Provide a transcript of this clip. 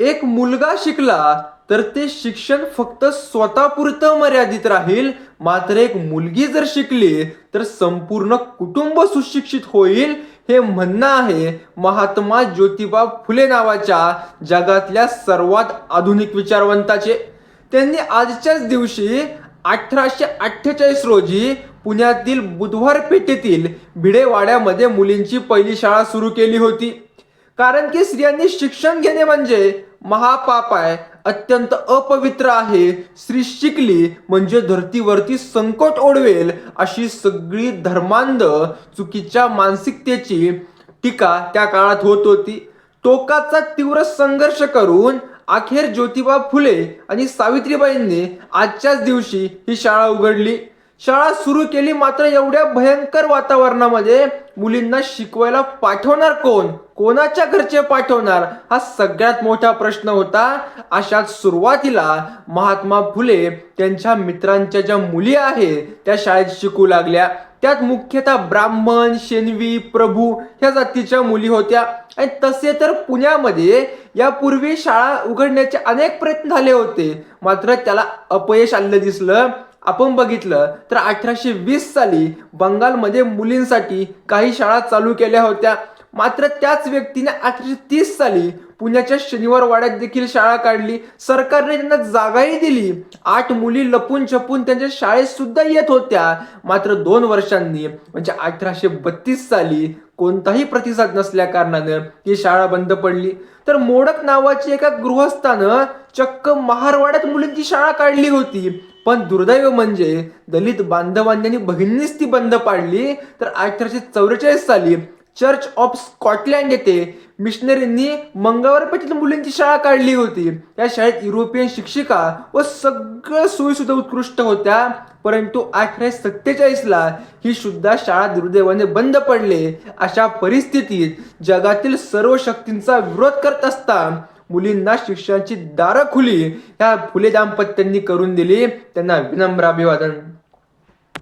एक मुलगा शिकला तर ते शिक्षण फक्त स्वतःपुरतं मर्यादित राहील. मात्र एक मुलगी जर शिकली तर संपूर्ण कुटुंब सुशिक्षित होईल. हे म्हणणं आहे महात्मा ज्योतिबा फुले नावाच्या जगातल्या सर्वात आधुनिक विचारवंताचे. त्यांनी आजच्याच दिवशी अठराशे अठ्ठेचाळीस रोजी पुण्यातील बुधवार पेठेतील भिडेवाड्यामध्ये मुलींची पहिली शाळा सुरू केली होती. कारण की स्त्रियांनी शिक्षण घेणे म्हणजे महापाप आहे अत्यंत अपवित्र आहे. श्री शिकली म्हणजे धर्तीवरती संकट ओढवेल अशी सगळी धर्मांध चुकीच्या मानसिकतेची टीका त्या काळात होत होती. टोकाचा तीव्र संघर्ष करून अखेर ज्योतिबा फुले आणि सावित्रीबाईंनी आजच्याच दिवशी ही शाळा उघडली. शाळा सुरू केली मात्र एवढ्या भयंकर वातावरणामध्ये मुलींना शिकवायला पाठवणार कोण? कोणाच्या घरचे पाठवणार? हा सगळ्यात मोठा प्रश्न होता. अशात सुरुवातीला महात्मा फुले त्यांच्या मित्रांच्या ज्या मुली आहेत त्या शाळेत शिकू लागल्या. त्यात मुख्यतः ब्राह्मण शेनवी प्रभू ह्या जातीच्या मुली होत्या. आणि तसे तर पुण्यामध्ये यापूर्वी शाळा उघडण्याचे अनेक प्रयत्न झाले होते. मात्र त्याला अपयश आलेलं दिसलं. आपण बघितलं तर अठराशे वीस साली बंगालमध्ये मुलींसाठी काही शाळा चालू केल्या होत्या. मात्र त्याच व्यक्तीने अठराशे तीस साली पुण्याच्या शनिवार वाड्यात देखील शाळा काढली. सरकारने त्यांना जागाही दिली. आठ मुली लपून छपून त्यांच्या शाळेत सुद्धा येत होत्या. मात्र दोन वर्षांनी म्हणजे अठराशे बत्तीस साली कोणताही प्रतिसाद नसल्या कारणानं ही शाळा बंद पडली. तर मोडक नावाची एका गृहस्थानं चक्क महारवाड्यात मुलींची शाळा काढली होती. पण दुर्दैव म्हणजे दलित बांधवांनी भगिनीच ती बंद पाडली. तर अठराशे चौवेचाळीस साली चर्च ऑफ स्कॉटलँड येथे मिशनरींनी मंगळवारपेठेतील मुलींची शाळा काढली होती. या शाळेत युरोपियन शिक्षिका व सगळं सोयीसुद्धा उत्कृष्ट होत्या. परंतु अठराशे सत्तेचाळीसला ही सुद्धा शाळा दुर्दैवाने बंद पडले. अशा परिस्थितीत जगातील सर्व शक्तींचा विरोध करत असता मुलींना शिक्षणाची दारं खुली ह्या फुले दाम्पत्यांनी करून दिली त्यांना विनम्र अभिवादन.